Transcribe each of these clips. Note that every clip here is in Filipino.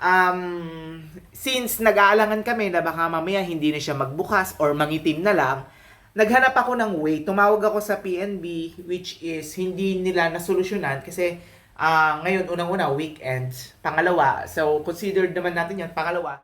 um, since nag-aalangan kami na baka mamaya hindi na siya magbukas or mangitim na lang, naghanap ako ng way. Tumawag ako sa PNB which is hindi nila nasolusyonan kasi ah, ngayon unang-una weekend, pangalawa. So considered naman natin 'yan pangalawa.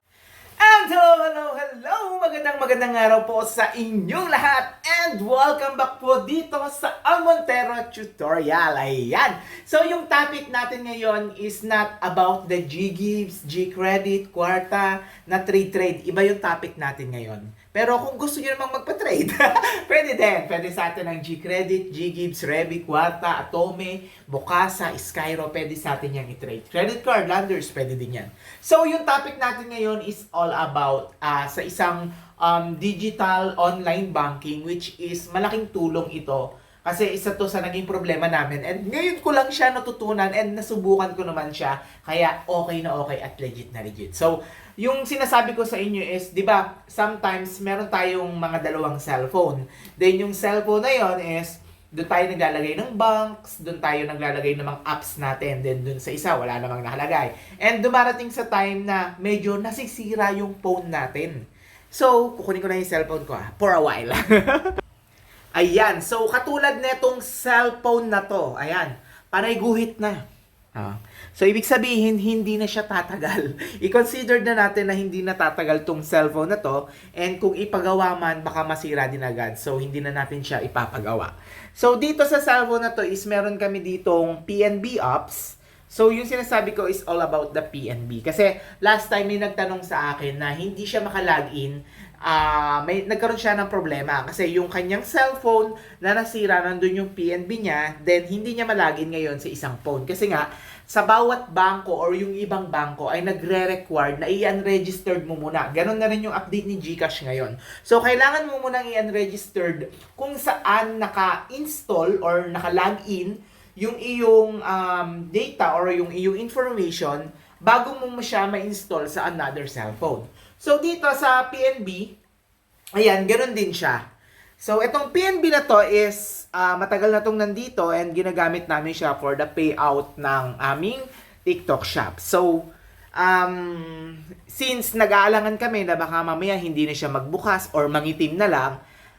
And hello, hello, hello! Magandang magandang araw po sa inyong lahat and welcome back po dito sa Ang Tutorial. Ayan! So yung topic natin ngayon is not about the G-Gives, G-Credit, Kwarta, na trade-trade. Iba yung topic natin ngayon. Pero kung gusto nyo namang magpa-trade, pwede din. Pwede sa atin ang G-Credit, G-Gives, Revi, Kwarta, Atome, Bukasa, Skyro, pwede sa atin yung i-trade. Credit card, landers, pwede din yan. So, yung topic natin ngayon is all about ah, sa isang um, digital online banking which is malaking tulong ito kasi isa to sa naging problema namin and ngayon ko lang siya natutunan and nasubukan ko naman siya kaya okay na okay at legit na legit. So, yung sinasabi ko sa inyo is, di ba, sometimes meron tayong mga dalawang cellphone. Then yung cellphone na yon is, doon tayo naglalagay ng banks, doon tayo naglalagay ng mga apps natin, then doon sa isa, wala namang nakalagay. And dumarating sa time na medyo nasisira yung phone natin. So, kukunin ko na yung cellphone ko ah, for a while. Ayan, so katulad netong cellphone na to, ayan, panay guhit na. Ah. So, ibig sabihin, hindi na siya tatagal. I-consider na natin na hindi na tatagal tong cellphone na to. And kung ipagawa man, baka masira din agad. So, hindi na natin siya ipapagawa. So, dito sa cellphone na to is meron kami ditong PNB apps. So, yung sinasabi ko is all about the PNB. Kasi last time may nagtanong sa akin na hindi siya makalagin ah may nagkaroon siya ng problema kasi yung kanyang cellphone na nasira nandun yung PNB niya then hindi niya malagin ngayon sa isang phone kasi nga sa bawat bangko or yung ibang bangko ay nagre-require na i-unregistered mo muna. Ganon na rin yung update ni GCash ngayon. So, kailangan mo munang i-unregistered kung saan naka-install or naka-login yung iyong um, data or yung iyong information bago mo siya ma-install sa another cellphone. So, dito sa PNB, ayan, ganun din siya. So, itong PNB na to is ah, matagal na tong nandito and ginagamit namin siya for the payout ng aming TikTok shop. So, um, since nag-aalangan kami na baka mamaya hindi na siya magbukas or mangitim na lang,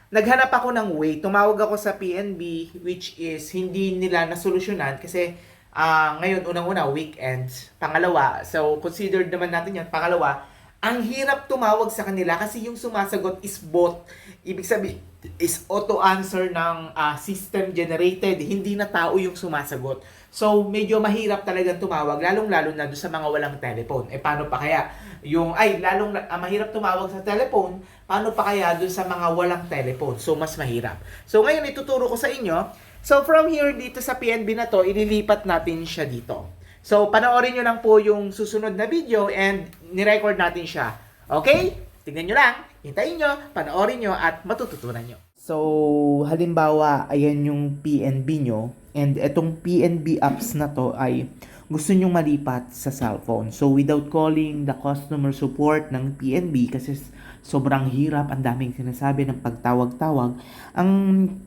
naghanap ako ng way. Tumawag ako sa PNB which is hindi nila nasolusyonan kasi ah, ngayon unang-una weekend, pangalawa. So, considered naman natin yan, pangalawa, ang hirap tumawag sa kanila kasi yung sumasagot is bot. Ibig sabihin, is auto-answer ng ah, system generated. Hindi na tao yung sumasagot. So, medyo mahirap talagang tumawag, lalong-lalo na doon sa mga walang telephone. Eh, paano pa kaya? Yung, ay, lalong ah, mahirap tumawag sa telephone, paano pa kaya doon sa mga walang telephone? So, mas mahirap. So, ngayon, ituturo ko sa inyo. So, from here, dito sa PNB na to, ililipat natin siya dito. So, panoorin nyo lang po yung susunod na video and nirecord natin siya. Okay? Tingnan nyo lang, hintayin nyo, panoorin nyo at matututunan nyo. So, halimbawa, ayan yung PNB nyo and etong PNB apps na to ay gusto nyong malipat sa cellphone. So, without calling the customer support ng PNB kasi sobrang hirap, ang daming sinasabi ng pagtawag-tawag, ang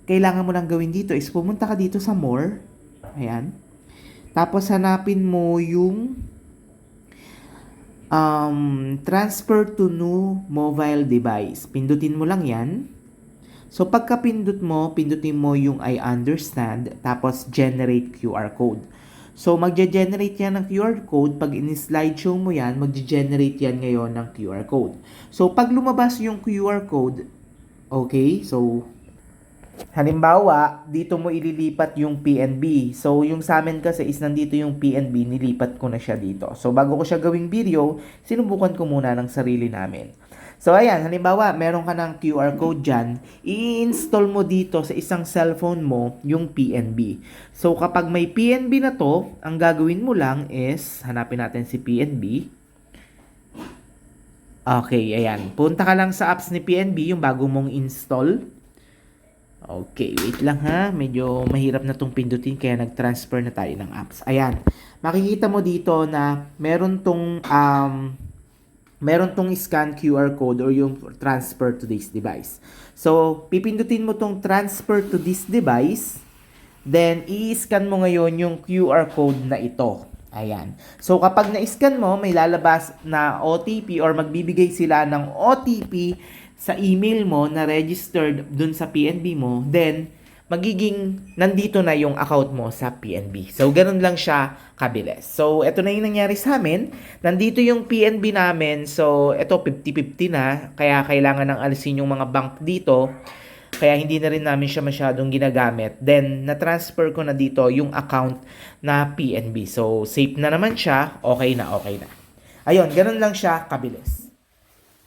kailangan mo lang gawin dito is pumunta ka dito sa more. Ayan. Tapos hanapin mo yung um, transfer to new mobile device. Pindutin mo lang yan. So pagka pindot mo, pindutin mo yung I understand, tapos generate QR code. So magge-generate yan ng QR code. Pag in-slideshow mo yan, magge-generate yan ngayon ng QR code. So pag lumabas yung QR code, okay, so Halimbawa, dito mo ililipat yung PNB. So, yung sa amin kasi is nandito yung PNB, nilipat ko na siya dito. So, bago ko siya gawing video, sinubukan ko muna ng sarili namin. So, ayan, halimbawa, meron ka ng QR code dyan, i-install mo dito sa isang cellphone mo yung PNB. So, kapag may PNB na to, ang gagawin mo lang is, hanapin natin si PNB. Okay, ayan. Punta ka lang sa apps ni PNB, yung bago mong install. Okay, wait lang ha. Medyo mahirap na tong pindutin kaya nag-transfer na tayo ng apps. Ayan. Makikita mo dito na meron tong um, meron tong scan QR code or yung transfer to this device. So, pipindutin mo tong transfer to this device. Then, i-scan mo ngayon yung QR code na ito. Ayan. So, kapag na-scan mo, may lalabas na OTP or magbibigay sila ng OTP sa email mo na registered dun sa PNB mo, then, magiging nandito na yung account mo sa PNB. So, ganun lang siya kabilis. So, ito na yung nangyari sa amin. Nandito yung PNB namin. So, ito 50-50 na. Kaya kailangan ng alisin yung mga bank dito. Kaya hindi na rin namin siya masyadong ginagamit. Then, na-transfer ko na dito yung account na PNB. So, safe na naman siya. Okay na, okay na. Ayun, ganun lang siya kabilis.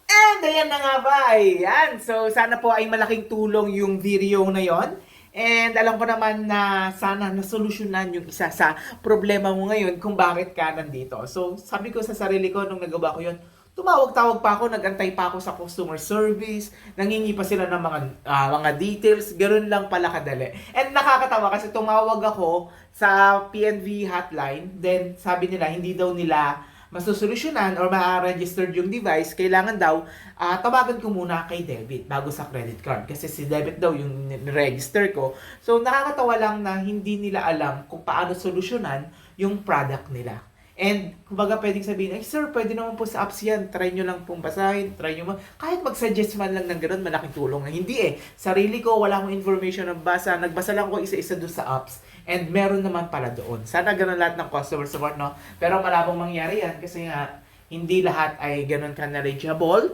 And ayan na nga ba, ayan. So, sana po ay malaking tulong yung video na yon. And alam ko naman na sana nasolusyonan yung isa sa problema mo ngayon kung bakit ka nandito. So, sabi ko sa sarili ko nung nagawa ko yun, tumawag-tawag pa ako, nagantay pa ako sa customer service, nangingi pa sila ng mga ah, mga details, ganoon lang pala kadali. And nakakatawa kasi tumawag ako sa PNV hotline, then sabi nila hindi daw nila masusolusyonan or ma-registered yung device, kailangan daw ah, tawagan ko muna kay debit bago sa credit card. Kasi si debit daw yung register ko. So nakakatawa lang na hindi nila alam kung paano solusyonan yung product nila. And, kumbaga pwedeng sabihin, ay sir, pwede naman po sa apps yan. Try nyo lang pong basahin, try nyo man. Kahit mag-suggest man lang ng ganun, malaking tulong na. Hindi eh. Sarili ko, wala akong information na basa. Nagbasa lang ko isa-isa doon sa apps. And meron naman pala doon. Sana ganun lahat ng customer support, no? Pero malabong mangyari yan kasi nga, hindi lahat ay ganun ka-knowledgeable.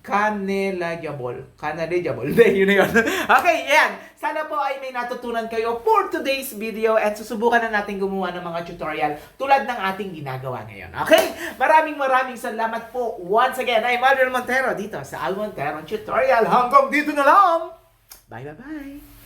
Ka-knowledgeable. Ka-knowledgeable. Hindi, yun na yun. okay, yan. Sana po ay may natutunan kayo for today's video at susubukan na natin gumawa ng mga tutorial tulad ng ating ginagawa ngayon. Okay? Maraming maraming salamat po. Once again, I'm Adrian Montero dito sa Al Montero Tutorial. Hanggang dito na lang. Bye, bye, bye.